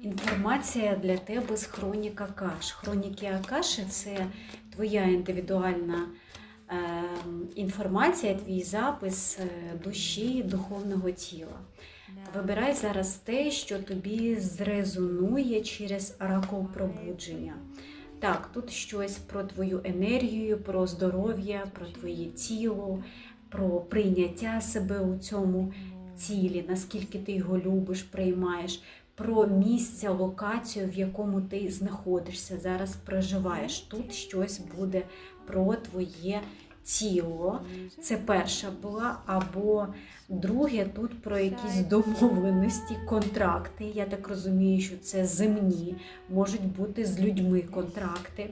Інформація для тебе з хроніка Акаш. Хроніки Акаші це твоя індивідуальна е, інформація, твій запис е, душі, духовного тіла. Вибирай зараз те, що тобі зрезонує через оракул пробудження. Так, тут щось про твою енергію, про здоров'я, про твоє тіло, про прийняття себе у цьому тілі, наскільки ти його любиш, приймаєш, про місце, локацію, в якому ти знаходишся, зараз проживаєш. Тут щось буде про твоє тіло. Це перша була, або друге, тут про якісь домовленості, контракти. Я так розумію, що це земні, можуть бути з людьми контракти.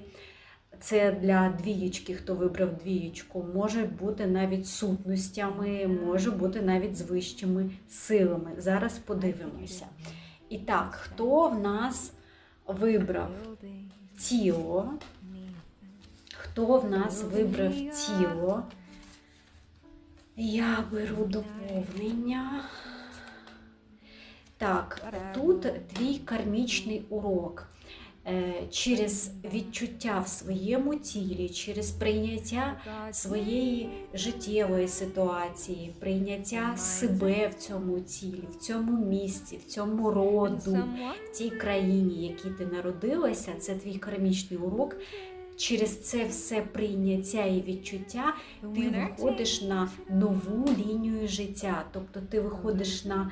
Це для двієчки, хто вибрав двієчку, може бути навіть сутностями, може бути навіть з вищими силами. Зараз подивимося. І так, хто в нас вибрав тіло? Хто в нас вибрав тіло? Я беру доповнення. Так, тут твій кармічний урок. Е, Через відчуття в своєму тілі, через прийняття своєї життєвої ситуації, прийняття себе в цьому тілі, в цьому місці, в цьому роду, в тій країні, в якій ти народилася, це твій кармічний урок. Через це все прийняття і відчуття ти виходиш на нову лінію життя. Тобто ти виходиш на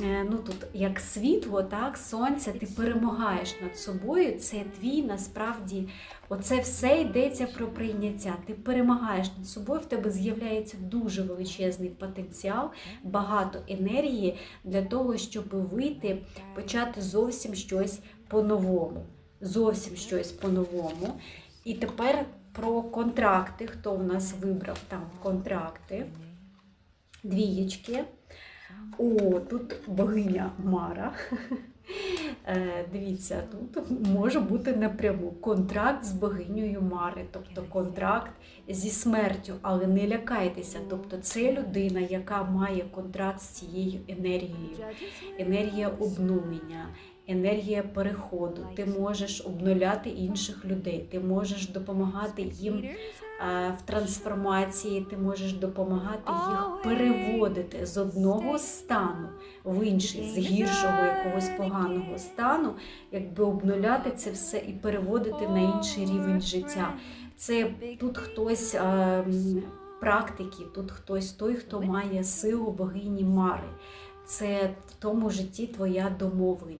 ну тут як світло, так, сонце, ти перемагаєш над собою. Це твій насправді, оце все йдеться про прийняття. Ти перемагаєш над собою, в тебе з'являється дуже величезний потенціал, багато енергії для того, щоб вийти, почати зовсім щось по-новому. Зовсім щось по-новому. І тепер про контракти. Хто в нас вибрав там контракти? Двієчки. О, тут богиня Мара. Е, Дивіться, тут може бути напряму контракт з богинею Мари, тобто контракт зі смертю, але не лякайтеся. Тобто це людина, яка має контракт з цією енергією, енергія обнулення, енергія переходу. Ти можеш обнуляти інших людей, ти можеш допомагати їм в трансформації, ти можеш допомагати їх переводити з одного стану в інший, з гіршого якогось поганого стану, якби обнуляти це все і переводити на інший рівень життя. Це тут хтось е, практики, тут хтось той, хто має силу богині Мари. Це в тому житті твоя домовленість.